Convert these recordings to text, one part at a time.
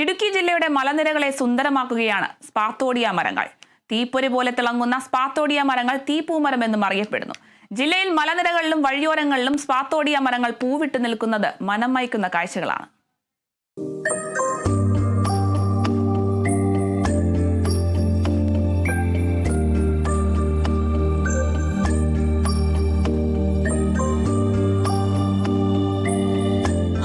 ഇടുക്കി ജില്ലയുടെ മലനിരകളെ സുന്ദരമാക്കുകയാണ് സ്പാത്തോഡിയ മരങ്ങൾ. തീപ്പൊരി പോലെ തിളങ്ങുന്ന സ്പാത്തോഡിയ മരങ്ങൾ തീപ്പൂമരം എന്നും അറിയപ്പെടുന്നു. ജില്ലയിൽ മലനിരകളിലും വഴിയോരങ്ങളിലും സ്പാത്തോഡിയ മരങ്ങൾ പൂവിട്ട് നിൽക്കുന്നത് മനം മയക്കുന്ന കാഴ്ചകളാണ്.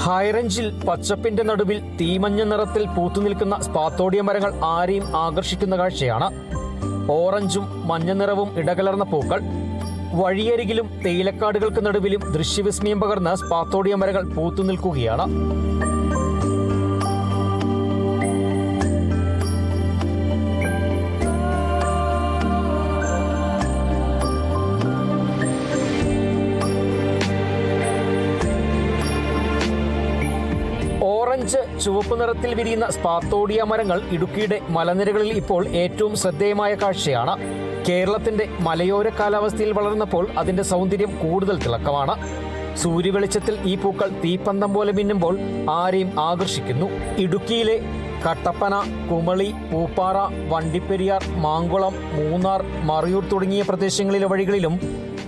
ഹൈറേഞ്ചിൽ പച്ചപ്പിന്റെ നടുവിൽ തീമഞ്ഞ നിറത്തിൽ പൂത്തുനിൽക്കുന്ന സ്പാത്തോഡിയ മരങ്ങൾ ആരെയും ആകർഷിക്കുന്ന കാഴ്ചയാണ്. ഓറഞ്ചും മഞ്ഞ നിറവും ഇടകലർന്ന പൂക്കൾ. വഴിയരികിലും തേയിലക്കാടുകൾക്ക് നടുവിലും ദൃശ്യവിസ്മയം പകർന്ന് സ്പാത്തോഡിയ മരങ്ങൾ പൂത്തുനിൽക്കുകയാണ് ഓറഞ്ച് ചുവപ്പ് നിറത്തിൽ വിരിയുന്ന സ്പാത്തോഡിയ മരങ്ങൾ ഇടുക്കിയുടെ മലനിരകളിൽ ഇപ്പോൾ ഏറ്റവും ശ്രദ്ധേയമായ കാഴ്ചയാണ്. കേരളത്തിന്റെ മലയോര കാലാവസ്ഥയിൽ വളർന്നപ്പോൾ അതിന്റെ സൗന്ദര്യം കൂടുതൽ തിളക്കമാണ്. സൂര്യവെളിച്ചത്തിൽ ഈ പൂക്കൾ തീപ്പന്തം പോലെ മിന്നുമ്പോൾ ആരെയും ആകർഷിക്കുന്നു. ഇടുക്കിയിലെ കട്ടപ്പന കുമളി പൂപ്പാറ വണ്ടിപ്പെരിയാർ മാങ്കുളം മൂന്നാർ മറയൂർ തുടങ്ങിയ പ്രദേശങ്ങളിലെ വഴികളിലും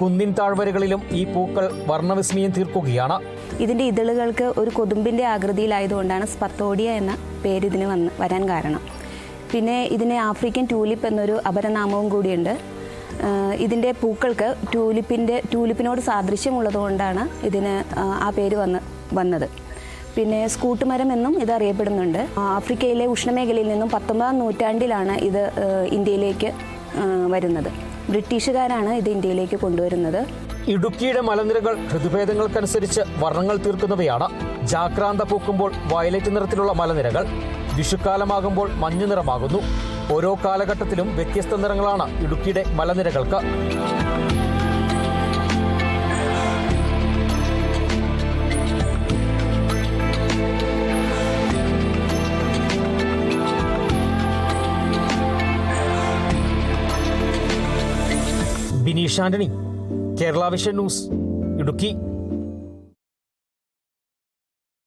കുന്നിൻ താഴ്വരകളിലും ഈ പൂക്കൾ വർണവിസ്മയം തീർക്കുകയാണ്. ഇതിന്റെ ഇതളുകൾക്ക് ഒരു കൊതുമ്പിന്റെ ആകൃതിയിലായതുകൊണ്ടാണ് സ്പത്തോഡിയ എന്ന പേര് ഇതിന് വന്ന് വരാൻ കാരണം. പിന്നെ ഇതിന് ആഫ്രിക്കൻ ട്യൂലിപ്പ് എന്നൊരു അപരനാമവും കൂടിയുണ്ട്. ഇതിന്റെ പൂക്കൾക്ക് ട്യൂലിപ്പിന്റെ ട്യൂലിപ്പിനോട് സാദൃശ്യമുള്ളതുകൊണ്ടാണ് ഇതിന് ആ പേര് വന്ന് വന്നത്. പിന്നെ സ്കൂട്ടുമരം എന്നും ഇത് അറിയപ്പെടുന്നുണ്ട്. ആഫ്രിക്കയിലെ ഉഷ്ണമേഖലയിൽ നിന്നും പത്തൊമ്പതാം നൂറ്റാണ്ടിലാണ് ഇത് ഇന്ത്യയിലേക്ക് വരുന്നത്. ബ്രിട്ടീഷുകാരാണ് ഇത് ഇന്ത്യയിലേക്ക് കൊണ്ടുവരുന്നത്. ഇടുക്കിയുടെ മലനിരകൾ ഋതുഭേദങ്ങൾക്കനുസരിച്ച് വർണങ്ങൾ തീർക്കുന്നവയാണ്. ജാക്രാന്ത പൂക്കുമ്പോൾ വയലറ്റ് നിറത്തിലുള്ള മലനിരകൾ വിഷുക്കാലമാകുമ്പോൾ മഞ്ഞ നിറമാകുന്നു. ഓരോ കാലഘട്ടത്തിലും വ്യത്യസ്ത നിറങ്ങളാണ് ഇടുക്കിയുടെ മലനിരകൾക്ക്. Bineesh Antony Kerala vision news Idukki